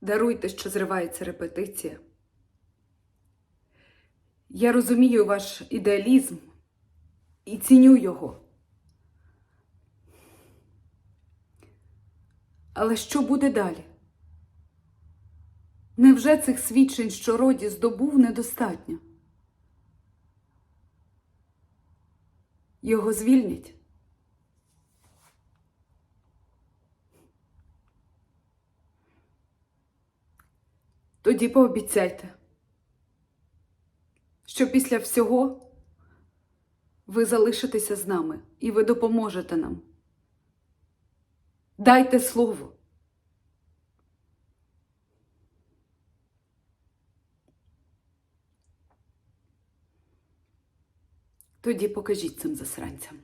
Даруйте, що зривається репетиція. Я розумію ваш ідеалізм і ціню його. Але що буде далі? Невже цих свідчень, що роді здобув, недостатньо? Його звільнять? Тоді пообіцяйте, що після всього ви залишитеся з нами і ви допоможете нам. Дайте слово. Тоді покажіть цим засранцям.